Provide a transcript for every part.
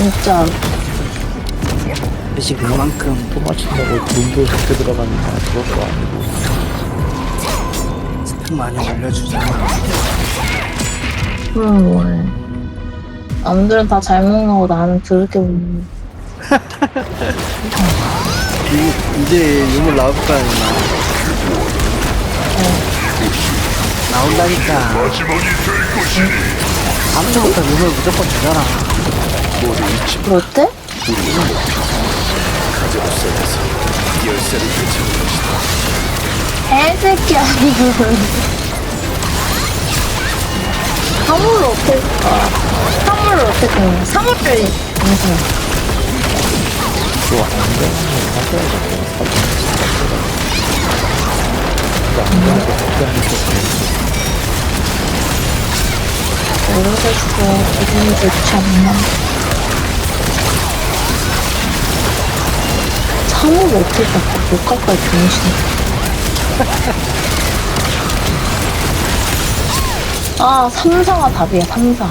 진짜. 대신 그만큼 또 맞춘다고 돈도 적게 들어가니까 그것도 아니고 스펙 많이 올려주잖아. 그럼 뭐해. 남들은 다 잘 먹는 거 나는 더럽게 먹는 이, 이제 유물 나올까, 누나? 나온다니까. 다음 주부터 유물 무조건 주잖아. 거. 어때? 개새끼야, 이거. 사물을 어떻게, 아, 사물을 어떻게, 해? 사물을, 무슨. 또 안정을 하셔야겠고 안정도 걱정해서 모르겠어. 기분이 좋지 않나. 사물을 어떻게 깎아? 못 깎아, 병신. 아, 삼사가 답이야, 삼사.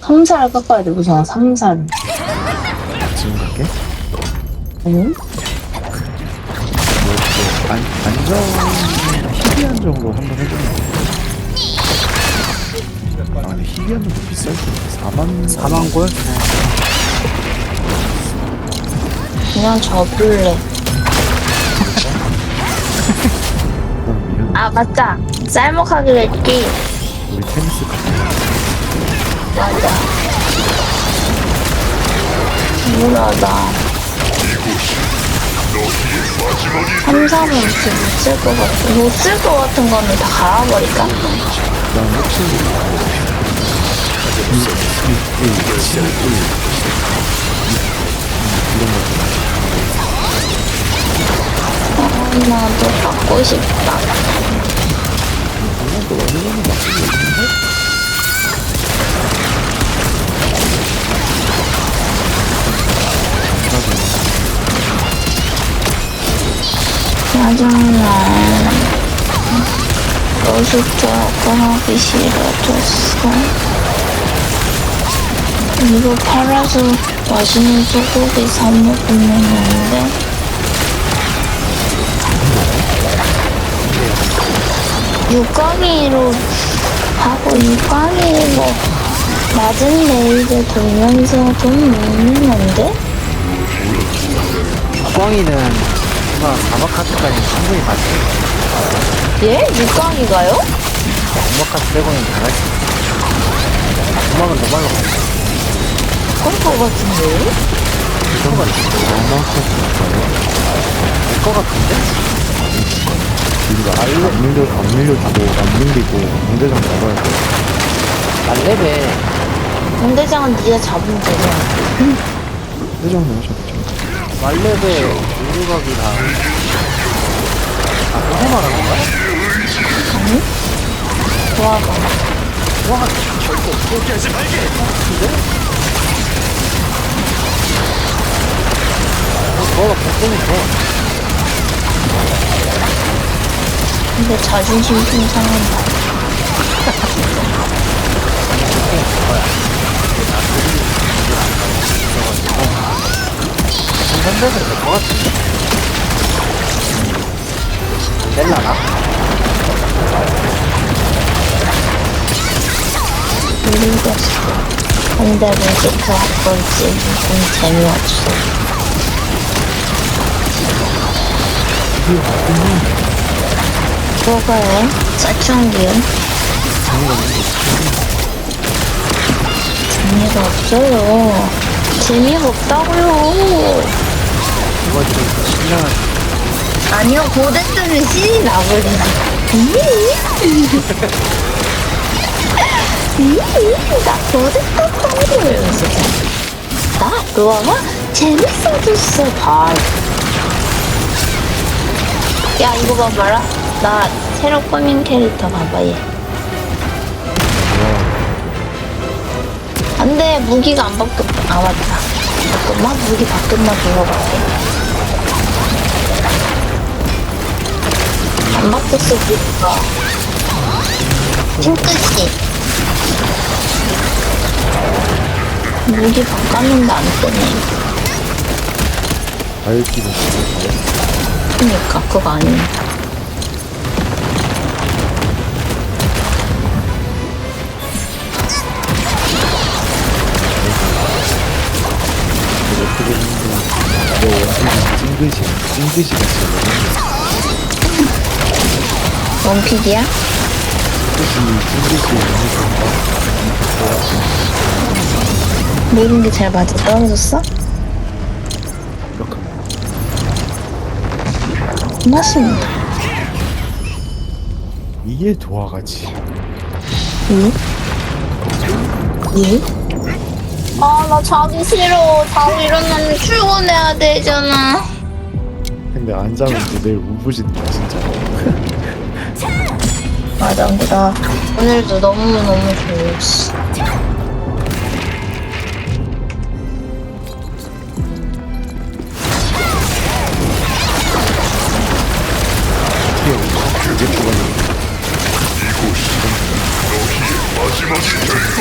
삼사를 깎아야 돼, 무슨 삼사를. 지금 갈게 응? 안, 안정 희귀한 정도 한번 해주면 돼. 아 근데 희귀한 정도 비쌀 텐데 4만 4만 골? 그냥 접을래. 아, 맞다. 쌀먹하기로 했지. 우리 테니스 같은 맞아. 우울하다. 삼삼은 못쓸 것 같아. 못쓸 것 같은 거는 다 갈아버릴까? 난 혹시 아, 나도 갖고 싶다. 짜증나. 로스트하고 하기 싫어졌어. 이거 팔아서 맛있는 소고기 사 먹으면 안 돼? 육광이로 하고 육광이로 낮은 레이드 돌면서 돈 모으면 안 돼? 뻥이는 누나 사막카트까지 충분히 가지. 예? 육광이가요? 사막카트 빼고는 다갈수 있어. 도망은 너말로 가지. 그럴 것 같은데? 될것 같은데? 우리가 안 밀려 안 밀려주고 안 밀리고 공대장 잡아야 돼 말레벨 공대장은 네가 잡으면 되잖아. 공대장은 하셔도 괜찮아 말레벨 우르각이랑 아 그거 말하는 거야? 아니? 좋아가. 와 저거 복근 이 좋아 근데 자존심 좀 상한다. 상대들 될것 같은데 낼라나? 모르겠어. 근데 로스트 할 건지 좀 재미없어. 뭐가요? 사춘기요? 재미가 없어요. 재미가 없다고요. 이거 지금 신나는 아니요, 고대 때는 신이 나버리지. 나 고대 떴다고 이러면서. 나 그거가 재밌어졌어, 봐. 야, 이거 봐봐라. 나 새로 꾸민 캐릭터 봐봐, 얘. 안 돼, 무기가 안 바뀌었, 아, 맞다. 잠깐만, 무기 바뀌었나 물어볼게. 안 바뀌었어, 무기가. 핑크씨. 무기 바꿨는데 안 뜨네. 알기는. 그니까, 그거 아니야. 찡긋이 갔어. 원픽이야? 찡긋이 찡긋이 모든 게 잘 맞아 떨어졌어? 고맙습니다. 이게 좋아가지. 예? 예? 아, 나 자기 싫어. 자고 일어나면 출근해야 되잖아. 근데 안 자면 이제 내일 우부진다 진짜. 맞아, 나 오늘도 너무너무 좋았어.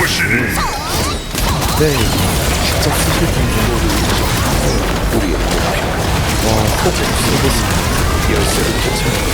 네, 진짜 쓰실 텐데. 와, 꼭 쓰고. 우와를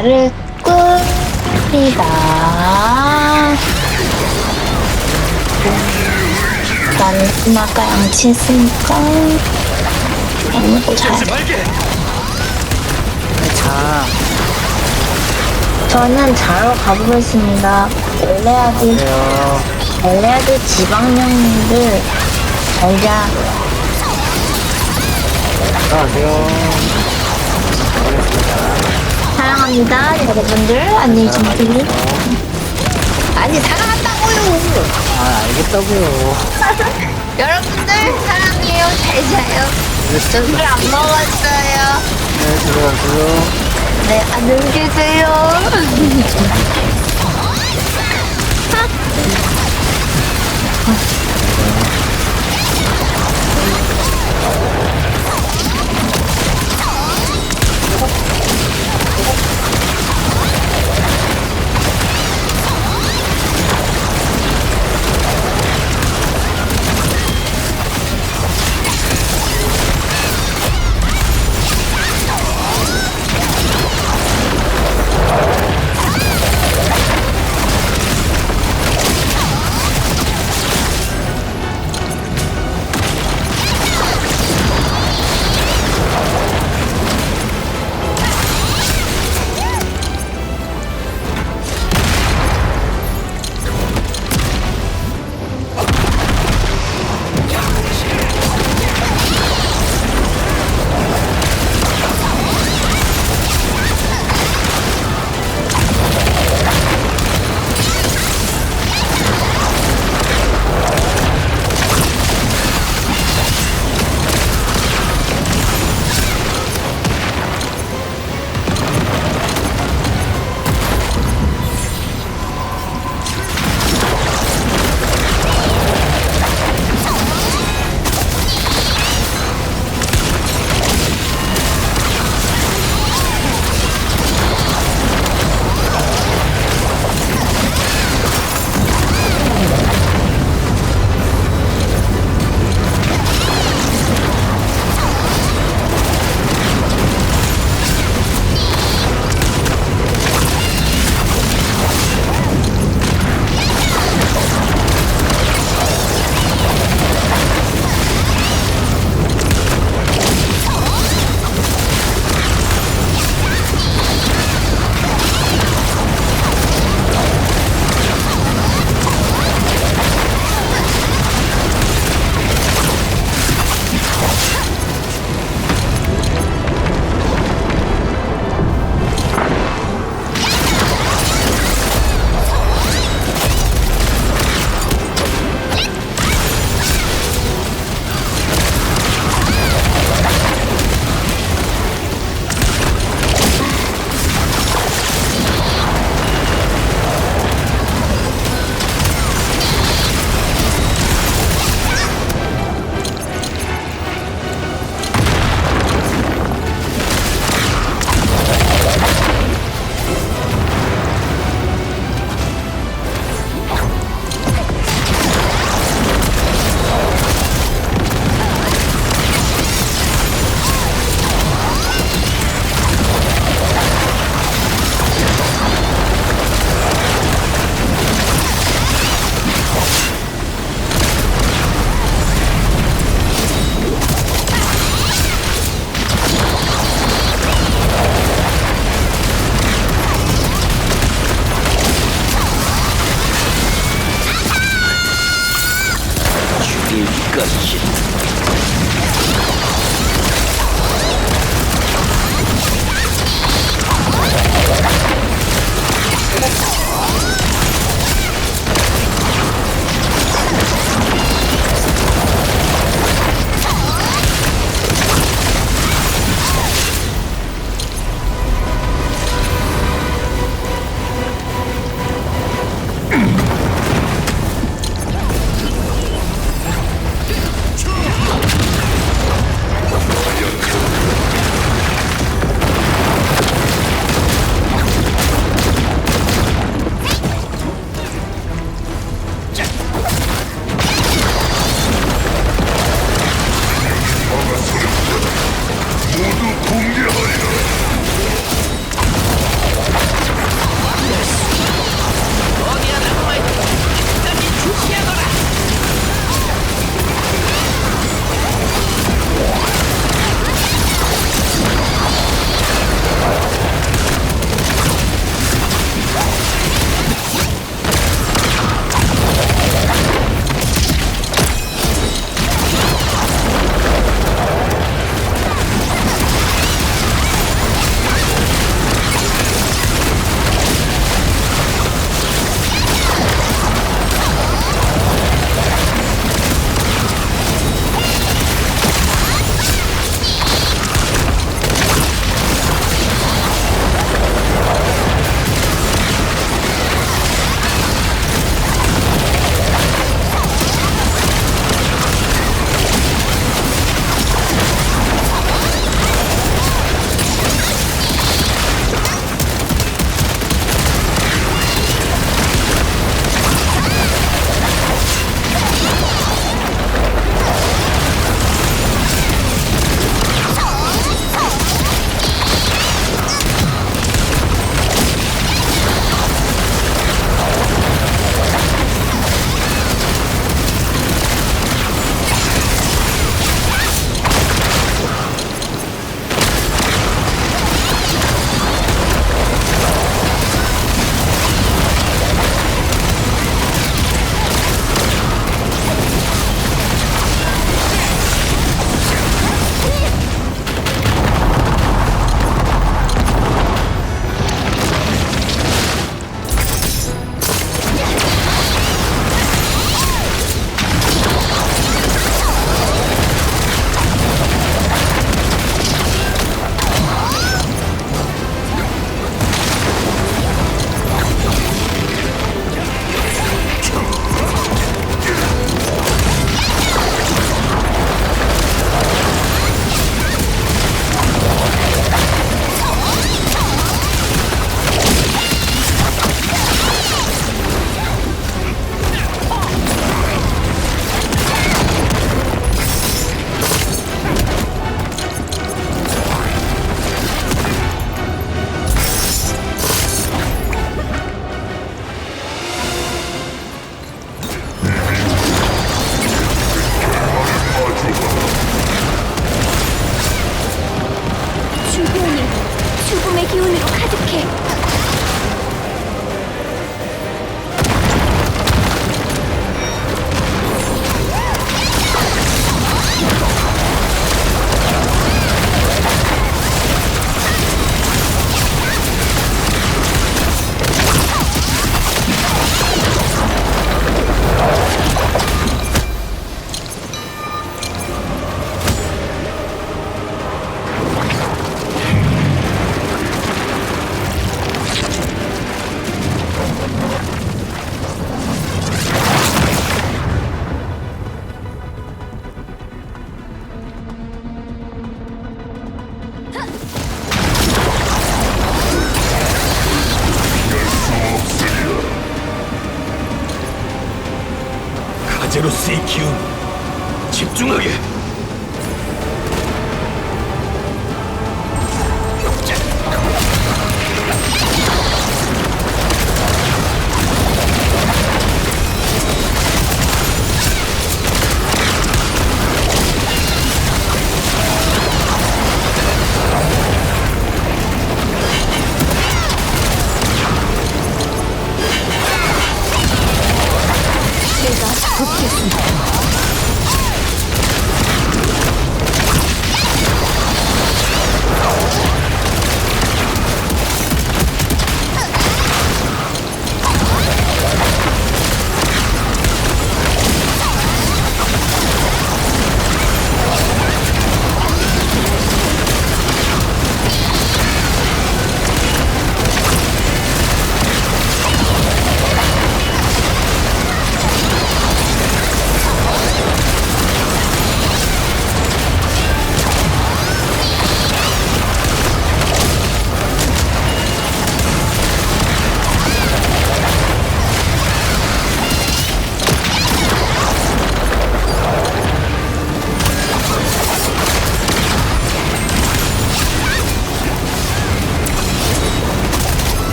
끕니다. 나는 엄마가 양치했으니까 아무도 잘. 자, 저는 자러 가보겠습니다. 엘레아디, 그래요. 엘레아디 지방령님들 잘자. 안녕하세요. 사랑합니다, 여러분들. 안녕히 주무세요. 아니, 사랑한다고요. 아, 알겠다고요. 여러분들 사랑해요. 잘 자요. 저술안 먹었어요. 네, 들어가세요. 네, 안녕히 계세요.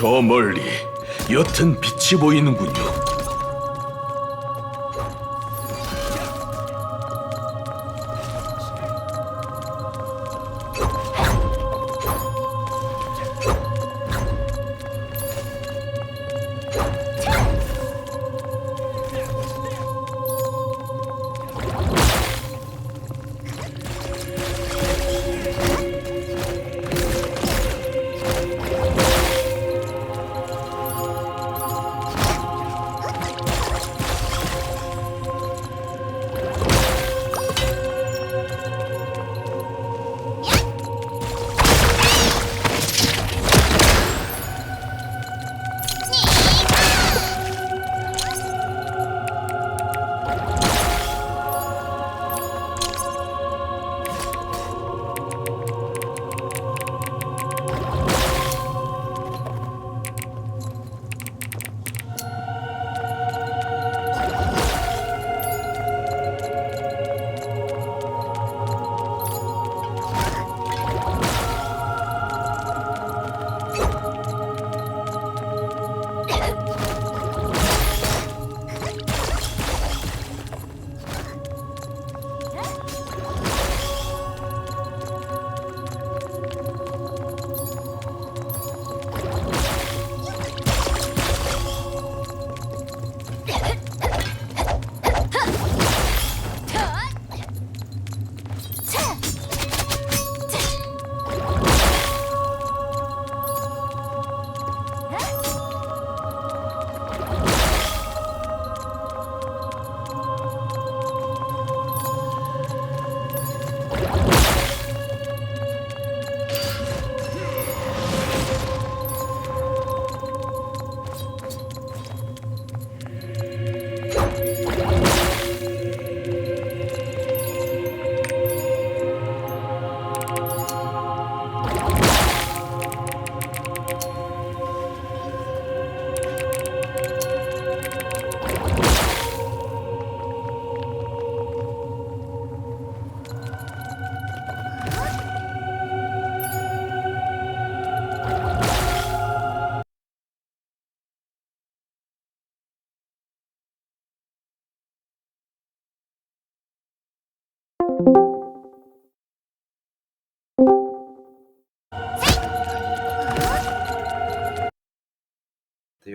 저 멀리 옅은 빛이 보이는군요.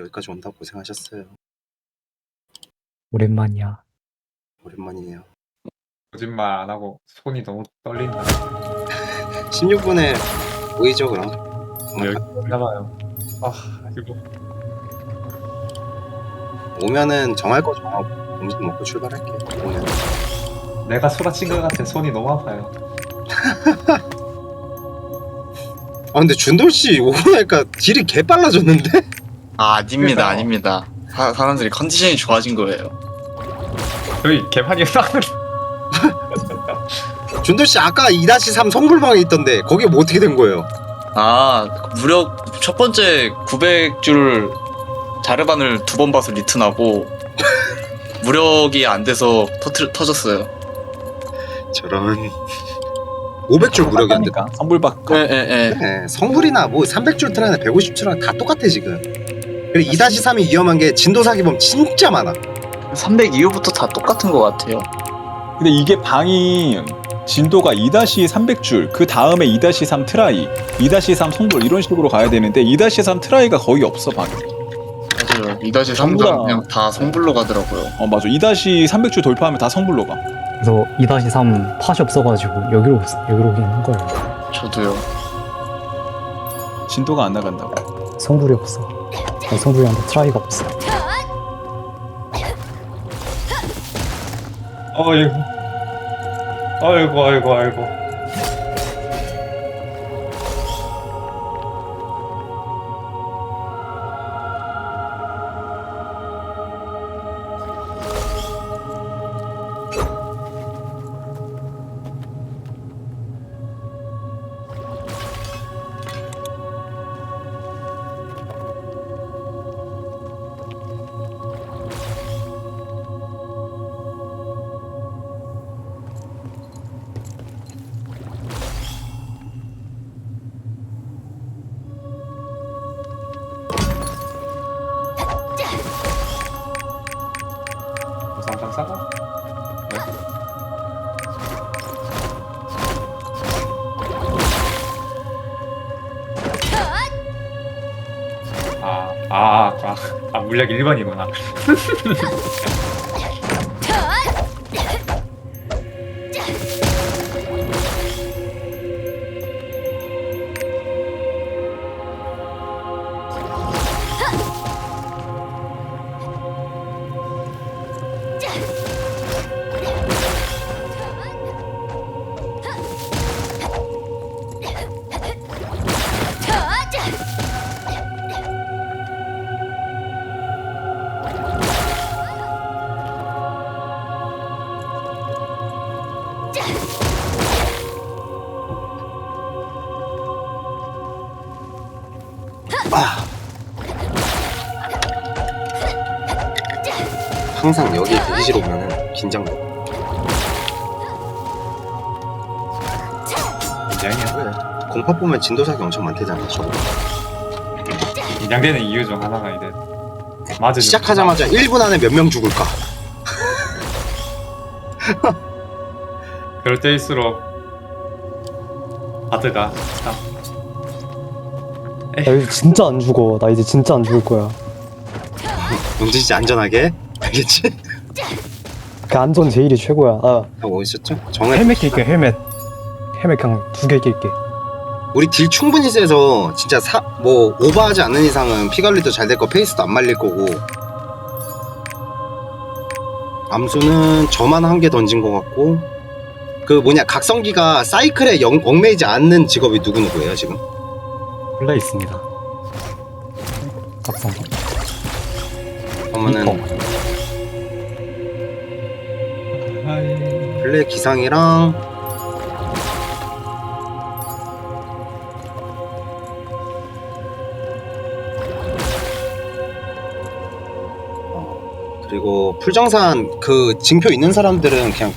여기까지 온다 고생하셨어요. 오랜만이야. 오랜만이네요. 거짓말 안 하고 손이 너무 떨린다. 16분에 보이죠 그럼? 여기 올라가요. 아 이거 오면은 정할 거 정하고 음식 먹고 출발할게요. 오면 내가 소라친 것 같아. 손이 너무 아파요. 아 근데 준돌 씨 오고 나니까 딜이 개 빨라졌는데? 아, 아닙니다, 그래서- 아닙니다. 사, 사람들이 컨디션이 좋아진 거예요. 저희 개판이 나는 준돌 씨 아까 2-3 성불방에 있던데 거기 뭐 어떻게 된 거예요? 아, 무력 첫 번째 900줄 자르반을 두 번 봐서 리튼하고 무력이 안 돼서 터트, 터졌어요. 저런 500줄 무력이 안 돼. 선불박 예, 예, 예. 네, 성불이나 뭐 300줄 트라나 150줄 트라나 다 똑같아 지금. 그리고 2-3이 위험한 게 진도 사기범 진짜 많아. 300 이후부터 다 똑같은 것 같아요. 근데 이게 방이 진도가 2-300줄, 그 다음에 2-3 트라이, 2-3 송돌 이런 식으로 가야 되는데 2-3 트라이가 거의 없어 방이. 맞아요. 2-3은 전부 다- 그냥 다 성불로 가더라고요. 어 맞아. 2-300줄 돌파하면 다 성불로 가. 그래서 2-3 팟이 없어가지고 여기로 여기로 오긴 한 거예요. 저도요. 진도가 안 나간다고. 성불이 없어. 아니, 성불이한테 트라이가 없어. 아이고 아이고 아이고 싸가? 네. 아, 아, 아, 아, 물약 1번이구나. 항상 여기 대기실 오면은 긴장돼. 긴장이야. 왜? 공파 보면 진도사기 엄청 많대잖아. 저거. 긴장되는 이유 중 하나가 이제 맞으 시작하자마자 1분 안에 몇 명 죽을까? 그럴 때일수록 바드가 참 나 이제 진짜 안 죽어. 나 이제 진짜 안 죽을 거야. 움직이지 안전하게. 알겠지? 그 안전 제일이 최고야. 아 하고 있었죠? 정해. 헬멧 낄게 헬멧. 헬멧 그냥 두 개 낄게. 우리 딜 충분히 세서 진짜 사, 뭐 오버하지 않는 이상은 피 관리도 잘 될 거 페이스도 안 말릴 거고 암수는 저만 한 개 던진 것 같고 그 뭐냐 각성기가 사이클에 영, 얽매이지 않는 직업이 누구 누구예요 지금? 플레이 있습니다. 각성. 그러면은. 플레이 기상이랑 어, 그리고 풀정산 그 징표 있는 사람들은 그냥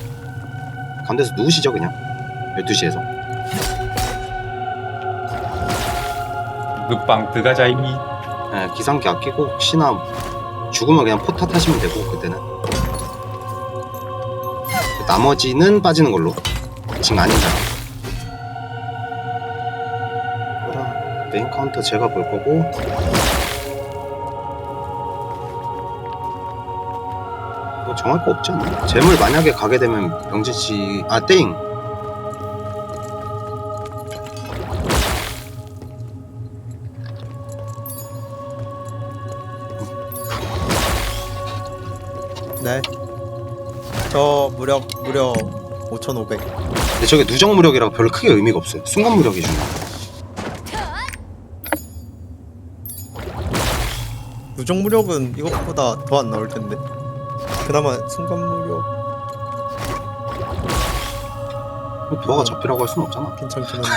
가운데서 누우시죠 그냥 12시에서 늑방 드가자이미. 네, 기상기 아끼고 혹시나 죽으면 그냥 포탑 하시면 되고 그때는. 나머지는 빠지는 걸로. 지금 사람. 그럼 메인 카운터 제가 볼 거고. 뭐 정할 거 없지 않나? 재물 만약에 가게 되면 명지씨 아 땡! 저 무력 무려 5,500. 근데 저게 누적 무력이라고 별로 크게 의미가 없어요 순간 무력이 중요한 거야 누적 무력은 이것보다 더 안 나올 텐데. 그나마 순간 무력 뭐 도화가 잡히라고 할 수는 없잖아 괜찮긴 한데.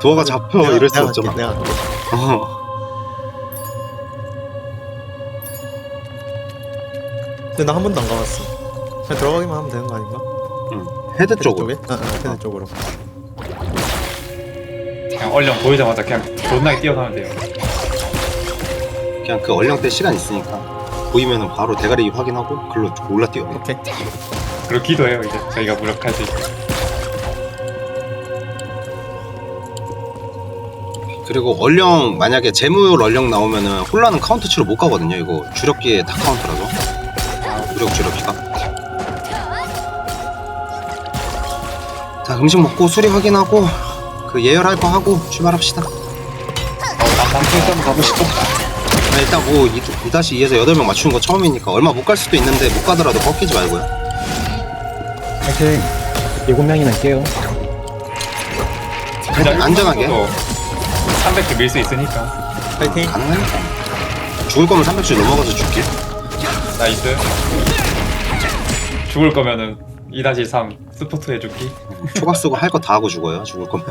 도화가 잡혀 내가- 이럴 수 내가 없잖아 할게, 내가 할게. 어. 근데 나 한 번도 안 가봤어. 그냥 들어가기만 하면 되는 거 아닌가? 헤드 쪽으로? 쪽에? 아, 아, 헤드 쪽으로. 그냥 얼령 보이자마자 그냥 존나게 뛰어가면 돼요. 그냥 그 얼령 때 시간 있으니까 보이면은 바로 대가리 확인하고 글로 올라 뛰어 오케이. 그리고 기도해요 이제. 저희가 무력할 수 있게. 그리고 얼령 만약에 재물 얼령 나오면은 홀라는 카운터 치러 못 가거든요. 이거 주력기에 다 카운터라서. 무력 주력기가 음식 먹고 수리 확인하고 그 예열할 거 하고 출발합시다 한번 가고 싶어. 아, 일단 뭐 2-2에서 8명 맞추는 거 처음이니까 얼마 못 갈 수도 있는데 못 가더라도 꺾이지 말고요 파이팅. 일곱 명이나 깨요. 안전하게 300개 밀 수 있으니까 파이팅. 가능하니까 죽을 거면 300줄 넘어가서 죽길 나이스 죽을 거면은 2-3 스포트 해줄기. 초밥 쓰고 할 거 다 하고 죽어요 죽을 거면.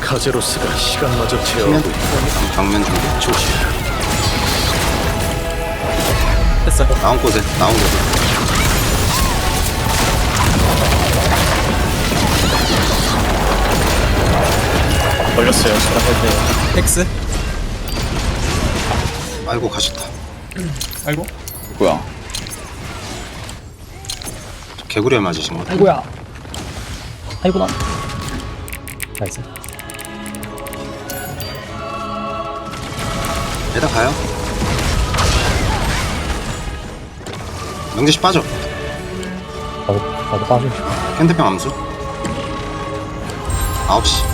카제로스가 시간마저 채워 측면 정면 준비 조심. 됐어. 나온 곳에 나온 곳에 걸렸어요. 저랑 할 때. 텍스 아이고 가셨다. 아이고 뭐야? 개구리에 맞으신 거. 아이고야. 아이고 나. 나이스. 에다 가요. 명재씨 빠져. 나도 나도 빠져. 핸드병 암수. 9시.